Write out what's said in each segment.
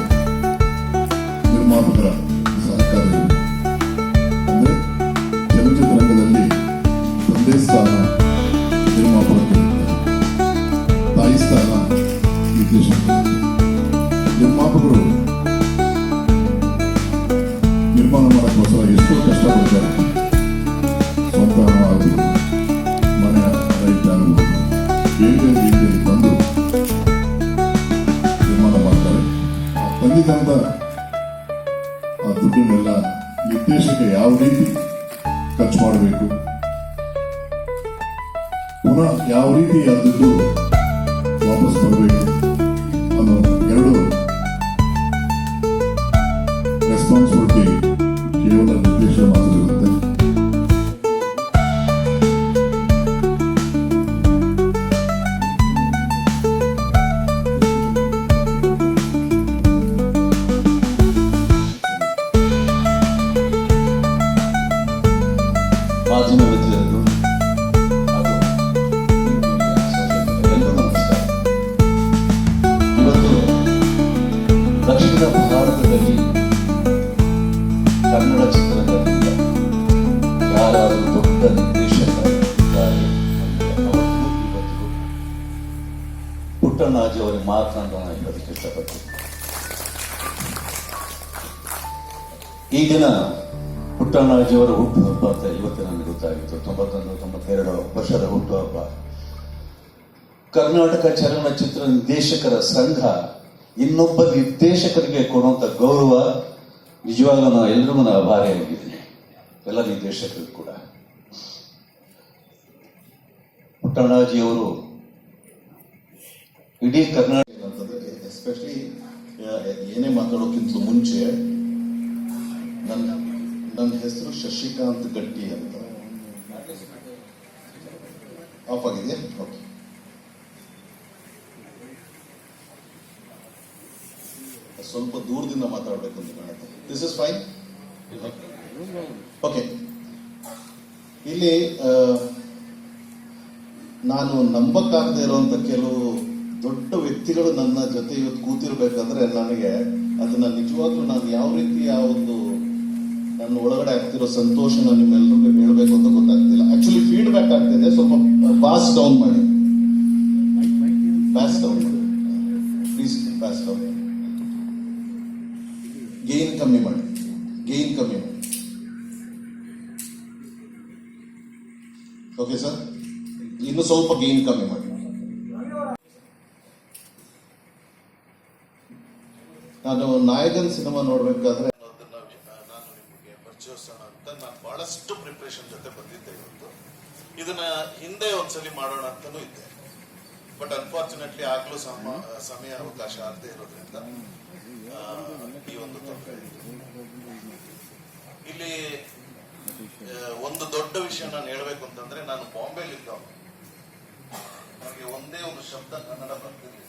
ಮಾಡೋಕ್ಕೋಸ್ಕರ ಎಷ್ಟೋ ಆ ನಿರ್ದೇಶಕ ಯಾವ ರೀತಿ ಖರ್ಚು ಮಾಡಬೇಕು ಯಾವ ರೀತಿ ಆ ವಾಪಸ್ ಎರಡು ಪುಟ್ಟಣ್ಣಾಜಿ ಅವರಿಗೆ ಅಂತ ನಾನು ಹೇಳೋದಕ್ಕೆ ಇಷ್ಟಪಡ್ತೀನಿ. ಈ ದಿನ ಪುಟ್ಟಣ್ಣಾಜಿಯವರ ಹುಟ್ಟುಹಬ್ಬ ಅಂತ ಇವತ್ತು ನನಗೆ ಗೊತ್ತಾಗಿತ್ತು. ತೊಂಬತ್ತೊಂದು, ತೊಂಬತ್ತೆರಡು ವರ್ಷದ ಹುಟ್ಟುಹಬ್ಬ ಕರ್ನಾಟಕ ಚಲನಚಿತ್ರ ನಿರ್ದೇಶಕರ ಸಂಘ ಇನ್ನೊಬ್ಬ ನಿರ್ದೇಶಕರಿಗೆ ಕೊಡುವಂತ ಗೌರವ ನಿಜವಾಗ್ಲೂ ನಾನು ಎಲ್ರಿಗೂ ನಾನು ಆಭಾರಿಯಾಗಿದ್ದೀನಿ ಎಲ್ಲ ನಿರ್ದೇಶಕರು ಕೂಡ. ಪುಟ್ಟಣ್ಣಾಜಿಯವರು ಇಡೀ ಕರ್ನಾಟಕ ಎಸ್ಪೆಷಲಿ ಏನೇ ಮಾತಾಡೋಕ್ಕಿಂತ ಮುಂಚೆ ನನ್ನ ನನ್ನ ಹೆಸರು ಶಶಿಕಾಂತ್ ಗಟ್ಟಿ ಅಂತ. ಆಫ್ ಆಗಿದೆ? ಓಕೆ ಸ್ವಲ್ಪ ದೂರದಿಂದ ಮಾತಾಡಬೇಕು ಅಂತ ಕಾಣುತ್ತೆ. ದಿಸ್ ಇಸ್ ಫೈನ್ ಓಕೆ ಇಲ್ಲಿ ನಾನು ನಂಬಕ್ಕಾಗದೇ ಇರುವಂತ ಕೆಲವು ದೊಡ್ಡ ವ್ಯಕ್ತಿಗಳು ನನ್ನ ಜೊತೆ ಇವತ್ತು ಕೂತಿರ್ಬೇಕಾದ್ರೆ ನನಗೆ ಅದನ್ನ ನಿಜವಾಗ್ಲೂ ನಾನು ಯಾವ ರೀತಿ ಆ ಒಂದು ನನ್ನ ಒಳಗಡೆ ಆಗ್ತಿರೋ ಸಂತೋಷನ ನಿಮ್ಮೆಲ್ಲರಿಗೂ ಹೇಳ್ಬೇಕು ಅಂತ ಗೊತ್ತಾಗ್ತಿಲ್ಲ. ಆಕ್ಚುಲಿ ಫೀಡ್ಬ್ಯಾಕ್ ಆಗ್ತಿದೆ. ಸ್ವಲ್ಪ ಬಾಸ್ ಡೌನ್ ಮಾಡಿ. ಬಾಸ್ ಡೌನ್ ಮಾಡಿ. ಪ್ಲೀಸ್ ಬಾಸ್ ಡೌನ್ ಗೇನ್ ಕಮ್ಮಿ ಮಾಡಿ. ಗೇನ್ ಕಮ್ಮಿ ಮಾಡಿ. ಓಕೆ ಸರ್ ಇನ್ನು ಸ್ವಲ್ಪ ಗೇನ್ ಕಮ್ಮಿ ಮಾಡಿ. ನಾನು ನಾಯಕನ್ ಸಿನಿಮಾ ನೋಡ್ಬೇಕಾದ್ರೆ ನಾನು ನಿಮಗೆ ಪರಿಚಯಿಸೋಣ ಅಂತ ನಾನು ಬಹಳಷ್ಟು ಪ್ರಿಪ್ರೇಷನ್ ಜೊತೆ ಬಂದಿದ್ದೆ ಇವತ್ತು. ಇದನ್ನ ಹಿಂದೆ ಒಂದ್ಸಲಿ ಮಾಡೋಣ ಅಂತಾನೂ ಇದ್ದೆ. ಬಟ್ ಅನ್ಫಾರ್ಚುನೇಟ್ಲಿ ಆಗ್ಲೂ ಸಮ ಸಮಯ ಅವಕಾಶ ಆಗದೆ ಇರೋದ್ರಿಂದ ಈ ಒಂದು ತೊಂದರೆ ಇಲ್ಲಿ. ಒಂದು ದೊಡ್ಡ ವಿಷಯ ನಾನು ಹೇಳ್ಬೇಕು ಅಂತಂದ್ರೆ ನಾನು ಬಾಂಬೆಲಿದ್ದ ನನಗೆ ಒಂದೇ ಒಂದು ಶಬ್ದ ಕನ್ನಡ ಬರ್ತಿರ್ಲಿಲ್ಲ.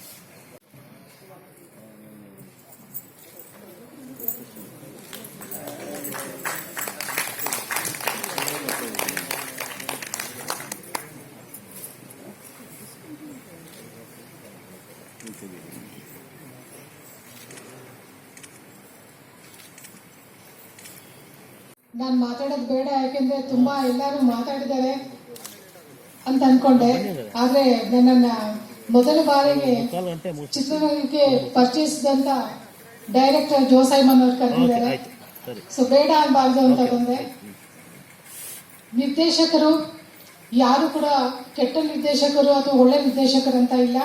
ನಾನು ಮಾತಾಡೋದು ಬೇಡ ಯಾಕೆಂದ್ರೆ ತುಂಬಾ ಎಲ್ಲರೂ ಮಾತಾಡಿದ್ದಾರೆ ಅಂತ ಅನ್ಕೊಂಡೆ. ಆದ್ರೆ ನನ್ನ ಮೊದಲ ಬಾರಿಗೆ ಚಿತ್ರರಂಗಕ್ಕೆ ಪರಿಚಯಿಸಿದಂತ ಡೈರೆಕ್ಟರ್ ಜೋಸೈಮನ್ ಅವ್ರು ಕರೆದಿದ್ದಾರೆ. ಸೊ ಬೇಡ ಅನ್ಬಾರ್ದು ಅಂತ ಬಂದೆ. ನಿರ್ದೇಶಕರು ಯಾರು ಕೂಡ ಕೆಟ್ಟ ನಿರ್ದೇಶಕರು ಅಥವಾ ಒಳ್ಳೆ ನಿರ್ದೇಶಕರು ಅಂತ ಇಲ್ಲ.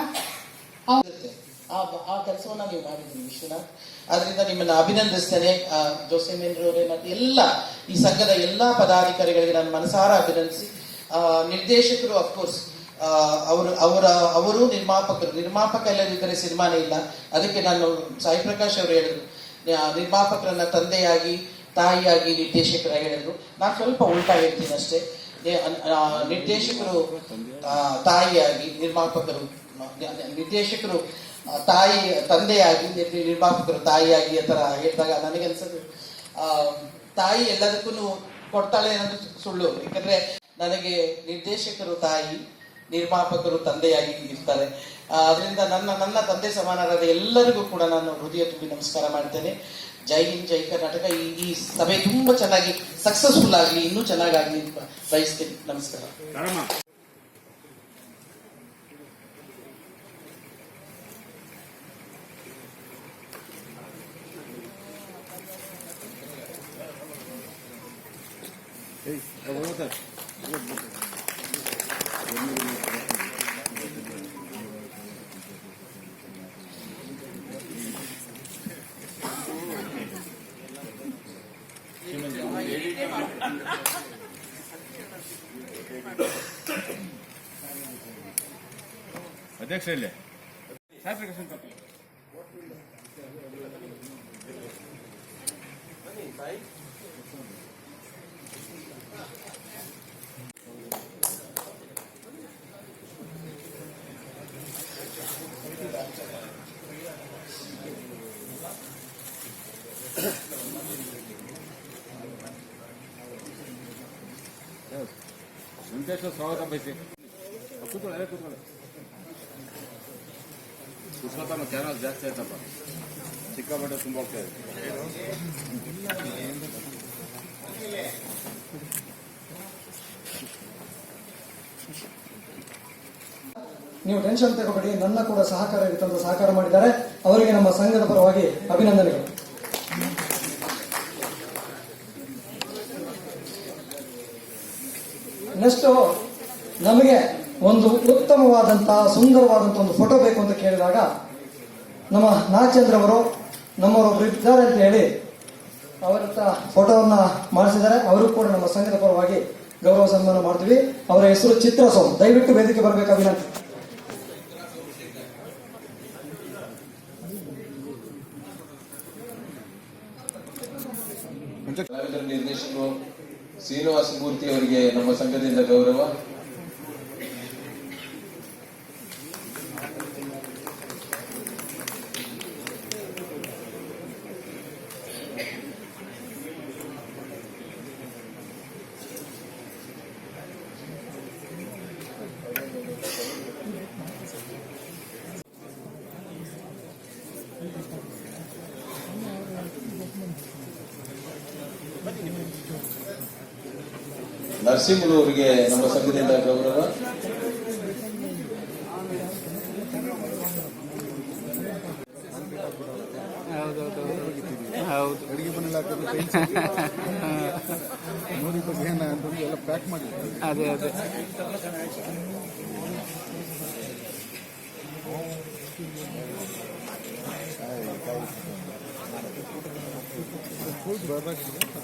ಆ ಕೆಲಸವನ್ನ ನೀವು ಮಾಡಿದ್ರಿ ವಿಶ್ವನಾಥ್. ಆದ್ರಿಂದ ನಿಮ್ಮನ್ನ ಅಭಿನಂದಿಸ್ತೇನೆ. ಆ, ಜೋಸೆಮೇನ್ರವರೇ ಮತ್ತೆ ಎಲ್ಲ ಈ ಸಂಘದ ಎಲ್ಲಾ ಪದಾಧಿಕಾರಿಗಳಿಗೆ ನಾನು ಮನಸಾರ ಅಭಿನಂದಿಸಿ. ನಿರ್ದೇಶಕರು ಅಫ್ಕೋರ್ಸ್ ಅವರು ಅವರ ಅವರು ನಿರ್ಮಾಪಕರು. ನಿರ್ಮಾಪಕ ಇಲ್ಲದಿದ್ದರೆ ಸಿನಿಮಾನೇ ಇಲ್ಲ. ಅದಕ್ಕೆ ನಾನು ಸಾಯಿ ಪ್ರಕಾಶ್ ಅವರು ಹೇಳಿದ್ರು. ನಿರ್ಮಾಪಕರನ್ನ ತಂದೆಯಾಗಿ ತಾಯಿಯಾಗಿ ನಿರ್ದೇಶಕರಾಗಿ ಹೇಳಿದ್ರು. ನಾನು ಸ್ವಲ್ಪ ಉಲ್ಟಾ ಹೇಳ್ತೀನಿ ಅಷ್ಟೇ. ನಿರ್ದೇಶಕರು ತಾಯಿಯಾಗಿ ನಿರ್ಮಾಪಕರು ನಿರ್ದೇಶಕರು ತಾಯಿ ತಂದೆಯಾಗಿ ನಿರ್ಮಾಪಕರು ತಾಯಿಯಾಗಿ ಆ ಥರ ಹೇಳಿದಾಗ ಆ, ತಾಯಿ ಎಲ್ಲದಕ್ಕೂ ಕೊಡ್ತಾಳೆ ಅನ್ನೋದು ಸುಳ್ಳು. ಯಾಕಂದ್ರೆ ನನಗೆ ನಿರ್ದೇಶಕರು ತಾಯಿ ನಿರ್ಮಾಪಕರು ತಂದೆಯಾಗಿ ಇರ್ತಾರೆ. ಅದರಿಂದ ನನ್ನ ನನ್ನ ತಂದೆ ಸಮಾನರಾದ ಎಲ್ಲರಿಗೂ ಕೂಡ ನಾನು ಹೃದಯ ತುಂಬಿ ನಮಸ್ಕಾರ ಮಾಡ್ತೇನೆ. ಜೈ ಹಿಂದ್ ಜೈ ಕರ್ನಾಟಕ. ಈ ಸಭೆ ತುಂಬಾ ಚೆನ್ನಾಗಿ ಸಕ್ಸಸ್ಫುಲ್ ಆಗಲಿ ಇನ್ನೂ ಚೆನ್ನಾಗಾಗಲಿ ಬಯಸ್ತೀನಿ. ನಮಸ್ಕಾರ. ಅಧ್ಯಕ್ಷ ಇಲ್ಲಿ ವೆಂಕಟೇಶ್ವರ ಸ್ವಾಗತ ಬಯಸಿ ಕೂತ್ಕೊಳ್ಳಿ ಕೂತ್ಕೊಳ್ಳಿ ಪುರುಷೋತ್ತಮ ಚಾನಲ್ ಜಾಸ್ತಿ ಆಯ್ತಪ್ಪ. ಸಿಕ್ಕಾಪಟ್ಟೆ ತುಂಬ ಹೋಗ್ತಾ ಇದೆ. ನೀವು ಟೆನ್ಷನ್ ತಗೋಬೇಡಿ, ನನ್ನ ಕೂಡ ಸಹಕಾರ ಇರುತ್ತೆ ಅಂತ ಸಹಕಾರ ಮಾಡಿದ್ದಾರೆ. ಅವರಿಗೆ ನಮ್ಮ ಸಂಘದ ಪರವಾಗಿ ಅಭಿನಂದನೆಗಳು. ನೆಕ್ಸ್ಟ್ ನಮಗೆ ಒಂದು ಉತ್ತಮವಾದಂತಹ ಸುಂದರವಾದಂತಹ ಒಂದು ಫೋಟೋ ಬೇಕು ಅಂತ ಕೇಳಿದಾಗ ನಮ್ಮ ನಾಗಚಂದ್ರ ಅವರು ನಮ್ಮವರು ಇದ್ದಾರೆ ಅಂತ ಹೇಳಿ ಅವರ ಫೋಟೋವನ್ನ ಮಾಡಿಸಿದ್ದಾರೆ. ಅವರು ಕೂಡ ನಮ್ಮ ಸಂಘದ ಪರವಾಗಿ ಗೌರವ ಸನ್ಮಾನ ಮಾಡ್ತೀವಿ. ಅವರ ಹೆಸರು ಚಿತ್ರ ಸೋಮ್ ದಯವಿಟ್ಟು ವೇದಿಕೆ ಬರಬೇಕು ಕಲಾವಿದರ ನಿರ್ದೇಶಕರು ಶ್ರೀನಿವಾಸ ಮೂರ್ತಿ ಅವರಿಗೆ ನಮ್ಮ ಸಂಘದಿಂದ ಗೌರವ. ನರಸಿಂಹರು ಅವರಿಗೆ ನಮ್ಮ ಸಂಘದಿಂದ ಗೌರವ. ಬರ್ಬೇಕು ಮನೆಲ್ಲ ನೋಡಿ ಏನ ಅಂತಂದು ಎಲ್ಲ ಪ್ಯಾಕ್ ಮಾಡಿ. ಅದೇ ಅದೇ. ಮಾಡಿದ್ರೆ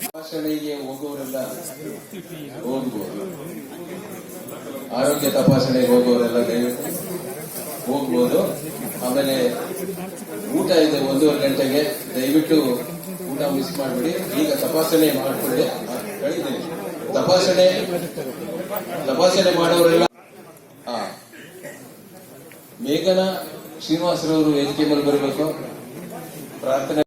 ತಪಾಸಣೆಗೆ ಹೋಗುವವರೆಲ್ಲ ಹೋಗ್ಬೋದು. ಆರೋಗ್ಯ ತಪಾಸಣೆಗೆ ಹೋಗುವವರೆಲ್ಲ ದಯವಿಟ್ಟು ಹೋಗ್ಬೋದು. ಆಮೇಲೆ ಊಟ ಇದೆ, ಒಂದೂವರೆ ಗಂಟೆಗೆ ದಯವಿಟ್ಟು ಊಟ ಮಿಸ್ ಮಾಡಬೇಡಿ. ಈಗ ತಪಾಸಣೆ ಮಾಡಿಕೊಳ್ಳಿ ಹೇಳಿದ್ದೀನಿ ತಪಾಸಣೆ ತಪಾಸಣೆ ಮಾಡೋರೆಲ್ಲ ಹಾ ಮೇಘನ ಶ್ರೀನಿವಾಸರವರು ವೇದಿಕೆ ಮೇಲೆ ಬರಬೇಕು. ಪ್ರಾರ್ಥನೆ